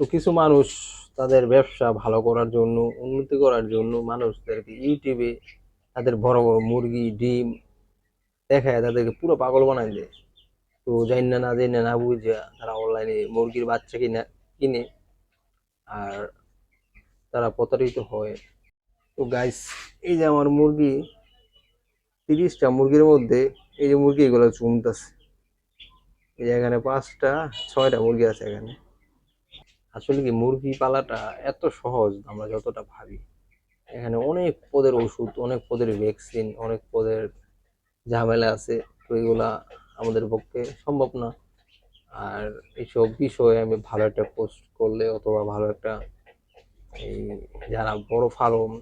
তো কিছু মানুষ তাদের ব্যবসা ভালো করার জন্য, উন্নতি করার জন্য মানুষদেরকে ইউটিউবে তাদের বড় বড় মুরগি, ডিম দেখায় তাদেরকে পুরো পাগল বানায় দেয়। তো জানি না না জানি না বুঝে তারা অনলাইনে মুরগির বাচ্চা কিনে কিনে আর তারা প্রতারিত হয়। তো গাইস এই যে আমার মুরগি, তিরিশটা মুরগির মধ্যে এই যে মুরগি এগুলো চুমতেছে এই যে এখানে পাঁচটা, ছয়টা মুরগি আছে এখানে। আসলে কি মুরগি পালাটা এত সহজ, আমরা যতটা ভাবি। এখানে অনেক পদের ওষুধ, অনেক পদের ভ্যাকসিন অনেক পদের ঝামেলা আছে, তো এগুলা আমাদের পক্ষে সম্ভব না। আর এইসব বিষয়ে আমি ভালো একটা পোস্ট করলে অথবা ভালো একটা এই যারা বড় ফার্ম,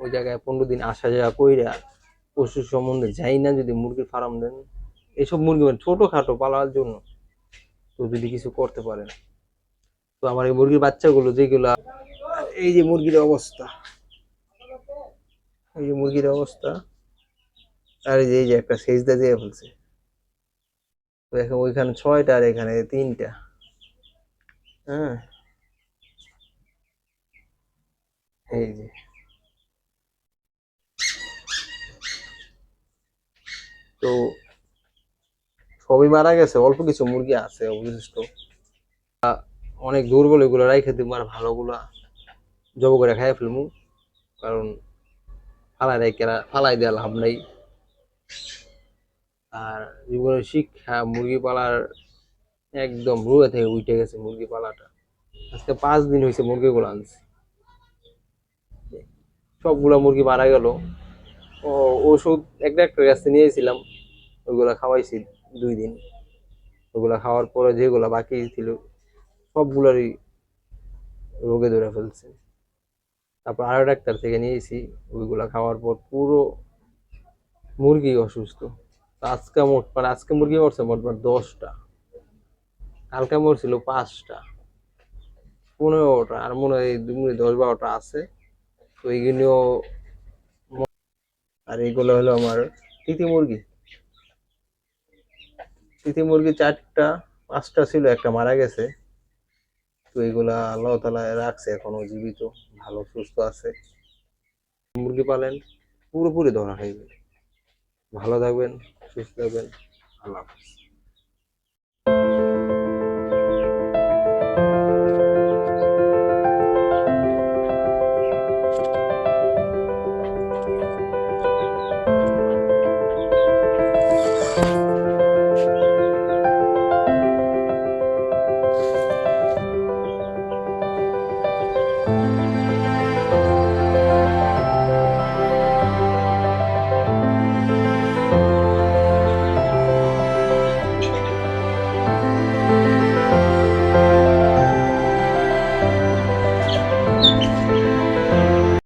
ওই জায়গায় পনেরো দিন আসা যাওয়া কইরা পশু সম্বন্ধে যাই না যদি মুরগির ফার্ম দেন এইসব মুরগি মানে ছোটোখাটো পালার জন্য তো যদি কিছু করতে পারেন। তো আমার এই মুরগির বাচ্চাগুলো যেগুলা, এই যে মুরগির অবস্থা, এই যে মুরগির অবস্থা, আর এই যে একটা সেজদা দিয়ে ফেলছে। ওইখানে ছয়টা আর এখানে তিনটা। হ্যাঁ। এই যে। তো সবই মারা গেছে, অল্প কিছু মুরগি আছে অবশিষ্ট। অনেক দুর্বল এগুলো রাইখে দিব আর ভালোগুলা জব করে খাই ফেলমু। কারণ ফালাই দেয় ফালাই দেওয়া লাভ নাই। আর জীবনের শিক্ষা, মুরগি পালার একদম রুয়ে থেকে উঠে গেছে মুরগি পালাটা। আজকে পাঁচ দিন হয়েছে মুরগিগুলো আনছি। সবগুলা মুরগি মারা গেল। ও ওষুধ একটা একটা কাছে নিয়েছিলাম, ওইগুলা খাওয়াইছি দুই দিন। ওগুলা খাওয়ার পরে যেগুলা বাকি ছিল সবগুলারই রোগে ধরে ফেলছে। তারপর আরও ডাক্তার থেকে নিয়েছি, ওইগুলা খাওয়ার পর পুরো মুরগি অসুস্থ। আজকে মোট মানে আজকে মুরগি মরছে মোটমাট দশটা। কালকে মরছিল পাঁচটা। পনেরোটা, আর মনে হয় দুই দশ বারোটা আছে। তো এইগুলো আর এইগুলো হলো আমার তিতি মুরগি। তিতি মুরগি চারটা, পাঁচটা ছিল, একটা মারা গেছে। তো এগুলা আল্লাহ তালা রাখছে, এখনও জীবিত, ভালো, সুস্থ আছে। মুরগি পালেন, পুরোপুরি ধরা গেল ভালো থাকবেন, সুস্থ থাকবেন। আল্লাহ হাফেজ। Música